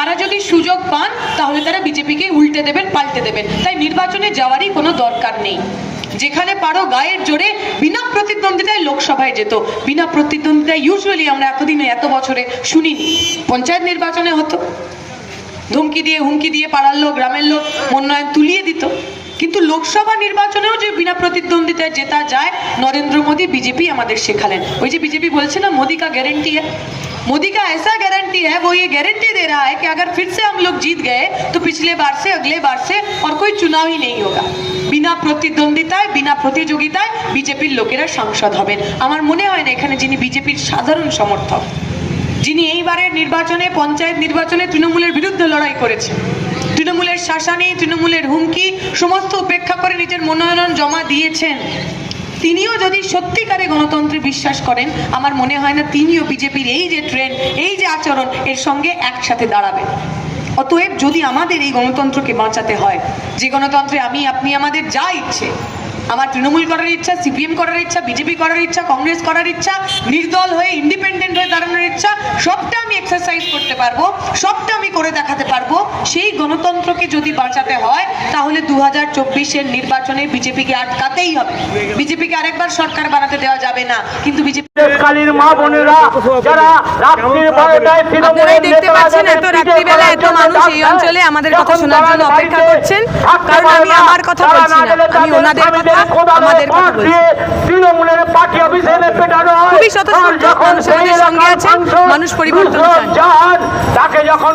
তারা যদি সুযোগ পান, তাহলে তারা বিজেপিকে উল্টে দেবেন, পাল্টে দেবেন। তাই নির্বাচনে যাওয়ারই কোনো দরকার নেই। যেখানে পারো গায়ের জোরে বিনা প্রতিদ্বন্দ্বিতায় লোকসভায় যেত। বিনা প্রতিদ্বন্দ্বিতায় ইউজুয়ালি আমরা এতদিনে, এত বছরে শুনিনি। পঞ্চায়েত নির্বাচনে হতো। ধমকি দিয়ে, হুমকি দিয়ে পাড়ার লোক, গ্রামের লোক মনোনয়ন তুলিয়ে দিত। কিন্তু লোকসভা নির্বাচনেও যে বিনা প্রতিদ্বন্দ্বিতায় জেতা যায় নরেন্দ্র মোদী বিজেপি আমাদের শেখালেন ওই যে বিজেপি বলছে না मोदी का गारंटी है मोदी का ऐसा गारंटी है वो ये गारंटी दे रहा है कि अगर फिर से हम लोग जीत गए तो पिछले बार से अगले बार से और कोई चुनाव ही नहीं होगा বিনা প্রতিদ্বন্দ্বিতায় বিনা প্রতিযোগিতায় বিজেপির লোকেরা সাংসদ হবেন আমার মনে হয় না এখানে যিনি বিজেপির সাধারণ সমর্থক যিনি এইবারের নির্বাচনে পঞ্চায়েত নির্বাচনে তৃণমূলের বিরুদ্ধে লড়াই করেছেন তৃণমূলের শাসানি, তৃণমূলের হুমকি, সমস্ত উপেক্ষা করে নিজের মনোনয়ন জমা দিয়েছেন। তিনিও যদি সত্যিকারে গণতন্ত্রে বিশ্বাস করেন, আমার মনে হয় না তিনিও বিজেপির এই যে ট্রেন, এই যে আচরণ, এর সঙ্গে একসাথে দাঁড়াবেন। অতএব যদি আমাদের এই গণতন্ত্রকে বাঁচাতে হয়, যে গণতন্ত্রে আমি, আপনি আমাদের যা ইচ্ছে, আমার তৃণমূল করার ইচ্ছা, সিপিএম করার ইচ্ছা, বিজেপি করার ইচ্ছা, কংগ্রেস করার ইচ্ছা, নির্দল হয়ে, ইন্ডিপেন্ডেন্ট হয়ে দাঁড়ানোর ইচ্ছা, সবটা আমি এক্সারসাইজ করতে পারব, সবটা আমি করে দেখাতে সেই গণতন্ত্রকে যদি বাঁচাতে হয় তাহলে দু হাজার চব্বিশের নির্বাচনে বিজেপিকে আটকাতেই হবে। বিজেপিকে আরেকবার সরকার বানাতে দেওয়া যাবে না কিন্তু বিজেপি মা বোনেরা যারা রাত্রির বারোটায় আপনারাই দেখতে পাচ্ছেন এত রাত্রিবেলা এত মানুষ এই অঞ্চলে আমাদের কথা শোনার জন্য অপেক্ষা করছেন। কারণ আমি আমার কথা বলছি না আমি ওনাদের কথা আমাদের কথা বলছি। তৃণমূলের পার্টি অফিসে পেটানো হয়। খুবই স্বতঃস্ফূর্ত মানুষ আমাদের সঙ্গে আছেন, মানুষ পরিবর্তন চান। তাকে যখন